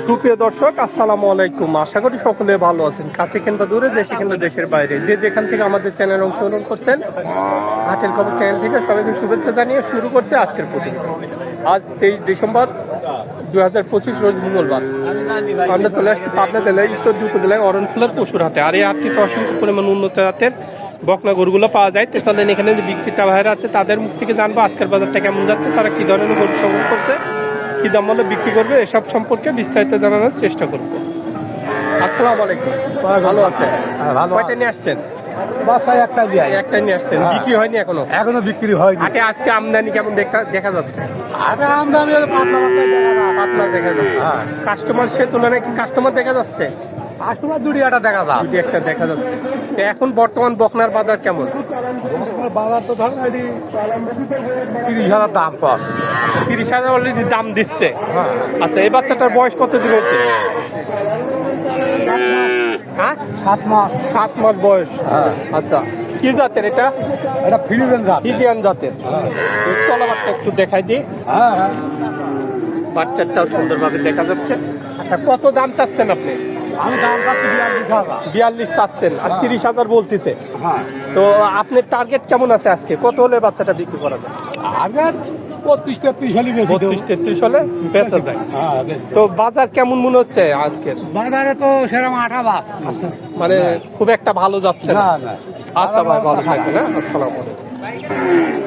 সুপ্রিয় দর্শক, আসসালামু আলাইকুম। আশা করি সকলে ভালো আছেন। কাছে কিংবা দূরে, দেশে কিংবা দেশের বাইরে। যে যেখান থেকে আমাদের চ্যানেল অংশগ্রহণ করছেন, হাটের খবর চ্যানেল থেকে সবাইকে শুভেচ্ছা জানিয়ে শুরু করছে আজকের প্রতিদিন আজ তেইশ ডিসেম্বর দু হাজার পঁচিশ রোজ মঙ্গলবার। আমরা চলে আসছি পাবনা জেলায় ঈশ্বরদী উপজেলায় অরণফুলার পশুর হাটে আর এই হাটটিতে অসংখ্য পরিমাণ উন্নত জাতের বকনা গরুগুলো পাওয়া যায়। তো চলেন এখানে যে বিক্রেতা ভাইরা আছে, তাদের মুখ থেকে জানব আজকের বাজারটা কেমন যাচ্ছে, তারা কী ধরনের গরু সংগ্রহ করছে কি দাম বলে বিক্রি করবে এসব সম্পর্কে বিস্তারিত জানানোর চেষ্টা করব। আসসালামু আলাইকুম। ভালো আছে হ্যাঁ, ভালো কয়টা নিয়ে আসছেন? বাসায় একটা দিয়ে একটা নিয়ে আসছেন। হ্যাঁ। বিক্রি হয়নি এখনও? এখনও বিক্রি হয়নি। হাটে আজকে আমদানি কেমন দেখা দেখা যাচ্ছে? আর আমদানি পাতলা পাতলা দেখা যাচ্ছে। হ্যাঁ। কাস্টমার সে তুলনায় কি কাস্টমার দেখা যাচ্ছে? কাস্টমার দুটি একটা দেখা যায় যদি একটা দেখা যাচ্ছে। এখন বর্তমান বকনার বাজার কেমন? বাজার তো ধরেন তিরিশ হাজার দাম কম তিরিশ হাজার অলরেডি দাম দিচ্ছে। হ্যাঁ। আচ্ছা এই বাচ্চাটার বয়স কত দিন হয়েছে? হ্যাঁ? সাত মাস। সাত মাস বয়স। হ্যাঁ। আচ্ছা কি জাতের এটা? এটা ফ্রিজেন জাত। ইজিয়ান জাতের। তলাবারটা একটু দেখাই দিই। হ্যাঁ হ্যাঁ। বাচ্চাটাও সুন্দরভাবে দেখা যাচ্ছে। আচ্ছা কত দাম চাচ্ছেন আপনি? বিয়াল্লিশ বিয়াল্লিশ চাচ্ছেন আর তিরিশ হাজার বলতেছে। হ্যাঁ। তো আপনার টার্গেট কেমন আছে আজকে? কত হলে বাচ্চাটা বিক্রি করা যায়? আগের বত্রিশ তেত্রিশ হলে বত্রিশ তেত্রিশ হলে বেচা যায়। হ্যাঁ তো বাজার কেমন মনে হচ্ছে আজকের? বাজারে তো সেরকম আঠা বাস আচ্ছা মানে খুব একটা ভালো যাচ্ছে না। আচ্ছা ভাই ভালো থাকবেন হ্যাঁ? আসসালামু আলাইকুম।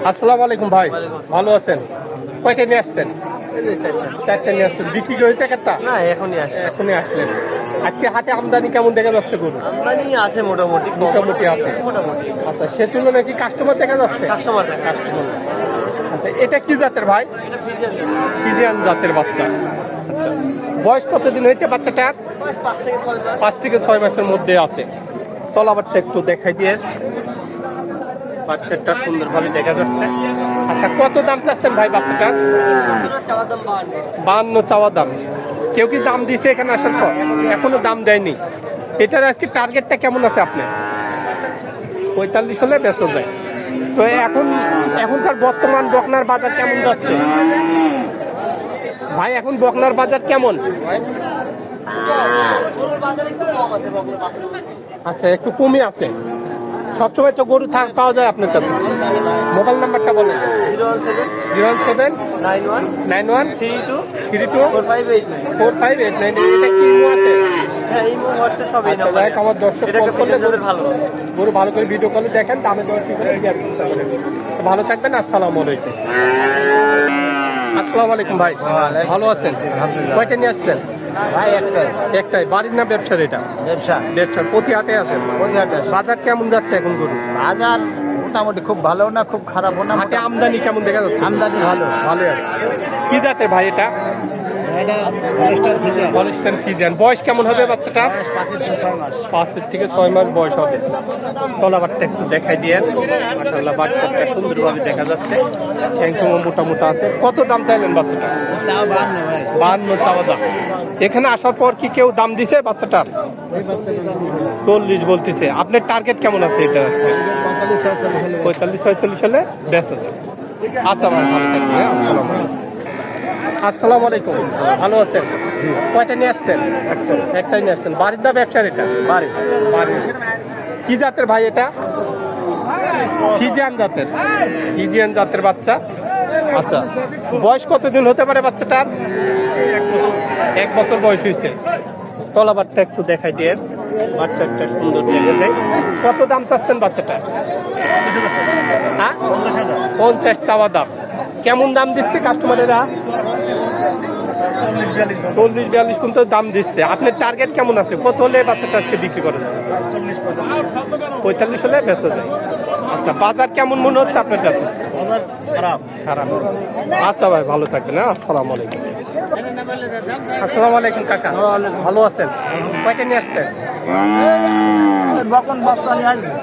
আসসালামু আলাইকুম ভাই। ভালো আছেন? কয়টা নিয়ে আসছেন? চারটে। নিয়ে আসছেন। বিক্রি হয়েছে একটা? না এখনই আসে এখনই আসলেন। আজকে হাটে আমদানি কেমন দেখা যাচ্ছে গরু? আমদানি আছে মোটামুটি মোটামুটি আছে। মোটামুটি। আচ্ছা সে তুলনায় কি কাস্টমার দেখা যাচ্ছে? কাস্টমার কাস্টমার আচ্ছা এটা কি জাতের ভাই? ফিজিয়ান জাতের বাচ্চা। আচ্ছা বয়স কতদিন হয়েছে বাচ্চাটার? পাঁচ থেকে ছয় মাসের মধ্যে আছে। তলাবারটা একটু দেখাই দিয়ে। বাচ্চাটা সুন্দরভাবে দেখা যাচ্ছে। আচ্ছা কত দাম চাচ্ছেন ভাই বাচ্চাটা বাহান্ন চাওয়া দাম। কেউ কি দাম দিয়েছে এখানে আসার পর? এখনও দাম দেয়নি। এটার আজকে টার্গেটটা কেমন আছে আপনার? পঁয়তাল্লিশ হলে বেচা যায়। তো এখন, এখনকার বর্তমান বকনার বাজার কেমন যাচ্ছে? ভাই, এখন বকনার বাজার কেমন? বাজার একটু কম আছে। আচ্ছা সবসময় তো গরু পাওয়া যায় আপনার কাছে। মোবাইল নাম্বারটা বলেন। Zero zero one seven nine one nine one three two three two four five eight nine. Four five eight nine. এটা কি আছে? হ্যাঁ হোয়াটসঅ্যাপ আচ্ছা, যাই আমার দর্শক call করলে ভালো গরু ভালো করে ভিডিও কলে দেখেন দামে দর কি করে ভালো থাকবেন আসসালামু আলাইকুম। আসসালামু আলাইকুম ভাই। ভালো আছেন? আলহামদুলিল্লাহ। কয়টা নিয়ে আসছেন? ভাই একটাই। একটাই। বাড়ির না ব্যবসার এটা? ব্যবসা। ব্যবসার। প্রতি হাটে আসেন? প্রতিহাটে বাজার কেমন যাচ্ছে এখন গরু? বাজার মোটামুটি খুব ভালো না খুব খারাপও না আমদানি কেমন দেখা যাচ্ছে? আমদানি ভালো ভালো আছে। কি জাতের ভাই এটা? এটা হলিস্টার বয়স কেমন হবে বাচ্চাটা? পাঁচের থেকে ছয় মাস। বয়স হবে। তলাবারটা একটু দেখাই দিয়ে মাসাল্লাহ বাচ্চাটা সুন্দরভাবে দেখা যাচ্ছে। ঠ্যাংটুমো মোটা মোটা আছে। কত দাম চাইলেন বাচ্চাটা? বাহান্ন চাওয়া দাম। এখানে আসার পর কি কেউ দাম দিছে বাচ্চাটার? চল্লিশ বলতেছে। আপনার টার্গেট কেমন আছে এটা আজকে? পঁয়তাল্লিশ ছয়চল্লিশ হলে বেঁচে যাবে আচ্ছা ভাই ভালো আসসালাম আলাইকুম। ভালো আছেন? কয়টা নিয়ে আসছেন? একটাই নিয়ে আসছেন। বাড়ির না ব্যবসার এটা? বাড়ি। বাড়ি কি জাতের ভাই এটা? ফিজিয়ান জাতের। ফিজিয়ান জাতের বাচ্চা। আচ্ছা। বয়স কতদিন হতে পারে বাচ্চাটার? এক বছর বয়স হয়েছে। তলাবারটা একটু দেখাই দিয়ে। বাচ্চাটা সুন্দর লেগে যায়। কত দাম চাচ্ছেন বাচ্চাটা? হ্যাঁ? পঞ্চাশ চাওয়া দাম। কেমন দাম দিচ্ছে কাস্টমারেরা? চল্লিশ বিয়াল্লিশ পর্যন্ত দাম দিচ্ছে। আপনার টার্গেট কেমন আছে? কত হলে বাচ্চাটা আজকে বিক্রি করে পঁয়তাল্লিশ হলে বেঁচে যায় আচ্ছা বাজার কেমন মনে হচ্ছে আপনার কাছে? খারাপ। খারাপ। আচ্ছা ভাই ভালো থাকবেন হ্যাঁ? আসসালামু আলাইকুম। আসসালামু আলাইকুম কাকা। ভালো আছেন? কয়টা নিয়ে আসছেন?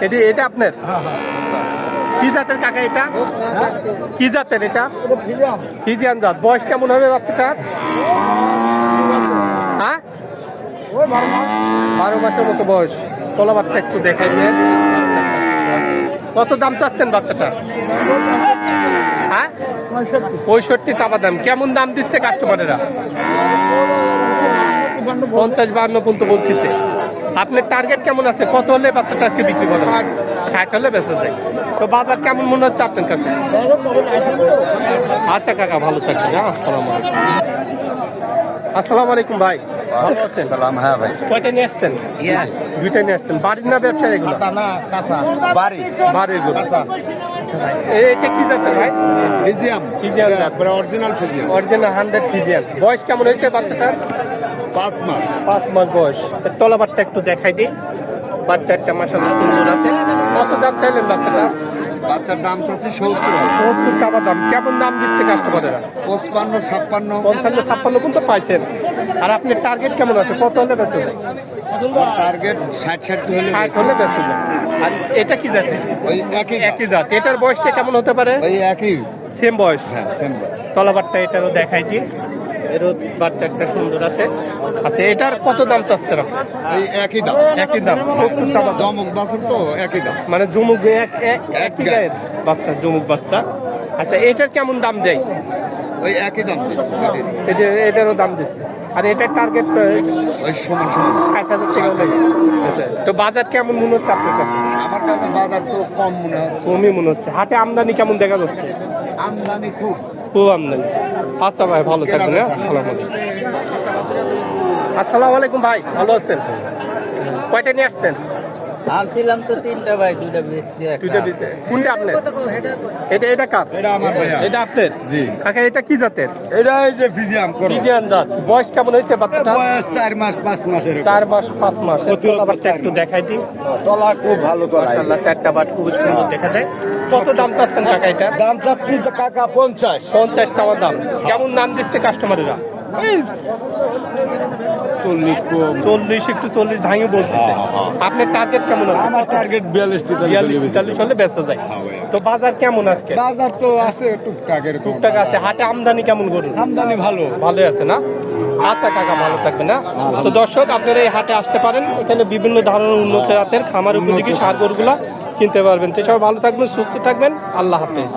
এটি এটা আপনার? আচ্ছা। কি জাতের কাকা এটা? কি জাতের এটা? ফিজিয়ান জাত। বয়স কেমন হবে বাচ্চাটার? হ্যাঁ? বারো মাসের মতো বয়স। কলাবারটা একটু দেখাই কত দাম চাচ্ছেন বাচ্চাটা? হ্যাঁ? পঁয়ষট্টি চাপা দাম। কেমন দাম দিচ্ছে কাস্টমারেরা পঞ্চাশ বান্ন পর্যন্ত বলতেছে। আপনার টার্গেট কেমন আছে? কত হলে বাচ্চাটা আজকে বিক্রি করেন ষাট হলে বেঁচে যায়। তো বাজার কেমন মনে হচ্ছে আপনার কাছে? আচ্ছা কাকা, ভালো থাকবেন। হ্যাঁ আসসালামু আসসালামু আলাইকুম ভাই। ভালো আছেন? সালাম হ্যাঁ ভাই। কয়টা নিয়ে আসছেন? দুইটা নিয়ে আসছেন। বাড়ির না ব্যবসায় এগুলো? না কাঁচা। বাড়ি। বাড়িরগুলো। আচ্ছা এটা কি জাতের ভাই? ফিজিয়াম। ফিজিয়াম অরিজিনাল ফিজিয়াম। অরিজিনাল হান্ড্রেড বয়স কেমন হয়েছে বাচ্চাটার? পাঁচ মাস। পাঁচ মাস বয়স। এর তলাবারটা একটু দেখাই দিই। বাচ্চাটা মাসাল্লাহ সুন্দর আছে। কত দাম চাইলেন বাচ্চাটা? বাচ্চার দাম চাচ্ছে সত্তর সত্তর চাপা দাম। কেমন দাম দিচ্ছে কাস্টমারেরা? পঁচপান্ন ছাপ্পান্ন। পঞ্চান্ন ছাপ্পান্ন কিন্তু পাইছেন? আর আপনার টার্গেট কেমন আছে? কত হলে বেঁচে যায়? টার্গেট ষাট ষাট হলে ষাট হলে বেঁচে যায়। আর এটা কি জাতের ওই একই একই জাত। এটার বয়সটা কেমন হতে পারে? ওই একই। সেম বয়স। হ্যাঁ সেম বয়স। তলাবারটা এটারও দেখাই দিই এরও বাচ্চাটা সুন্দর আছে। আচ্ছা এটার কত দাম চাচ্ছেন আপনি? ওই একই দাম। একই দাম। চাপা বাছুর তো একই দাম। মানে জমুক এক এক-। গায়ের বাচ্চা জমুক বাচ্চা। আচ্ছা এটার কেমন দাম দেয়? ওই একই দাম দিচ্ছে। এই যে এটারও দাম দিচ্ছে। আর এটার টার্গেট ওই সমান সমান। ষাট হাজার টাকা হলে আচ্ছা তো বাজার কেমন মনে হচ্ছে আপনার কাছে? আমার কাছে বাজার তো কম মনে হচ্ছে। কমই মনে হচ্ছে। হাটে আমদানি কেমন দেখা যাচ্ছে? আমদানি খুব। খুব আমদানি আচ্ছা ভাই ভালো থাকবেন হ্যাঁ? আসসালাম আলাইকুম। আসসালামু আলাইকুম ভাই ভালো আছেন? কয়টা নিয়ে আসছেন? আনছিলাম তো তিনটা ভাই দুইটা বেচছি দুইটা কোনটা আপনার? এটা এটা কার? এটা আমার ভাইয়া। এটা আপনার? জি। কাকা এটা কি জাতের? এটা এই যে ফিজিয়াম করো। ফিজিয়ান জাত। বয়স কেমন হয়েছে বাচ্চাটা বয়স চার মাস পাঁচ মাসের চার মাস পাঁচ মাস। অতিরিক্ত তলাবারটা চার একটু। দেখাই দিই। তলা খুব ভালো করা। মাশাআল্লাহ চারটা বাট খুব সুন্দর দেখা যায়। কত দাম চাচ্ছেন কাকা এটা? দাম চাচ্ছি কাকা পঞ্চাশ। পঞ্চাশ চাওয়া দাম। কেমন দাম দিচ্ছে কাস্টমারেরা চল্লিশ চল্লিশ একটু চল্লিশ ভাঙে বলতেছে। আপনার টার্গেট কেমন আছে? আমার টার্গেট বিয়াল্লিশ বিয়াল্লিশ তেতাল্লিশ হলে বেঁচে যায়। তো বাজার কেমন আজকে? বাজার তো আছে টুকটাক টুকটাক আছে হাটে আমদানি কেমন করুন আমদানি ভালো। ভালোই আছে না? আচ্ছা কাকা ভালো থাকবে না তো দর্শক আপনারা এই হাটে আসতে পারেন। এখানে বিভিন্ন ধরনের উন্নত জাতের খামার উপযোগী সার গরুগুলা কিনতে পারবেন। তো সবাই ভালো থাকবেন সুস্থ থাকবেন। আল্লাহ হাফেজ।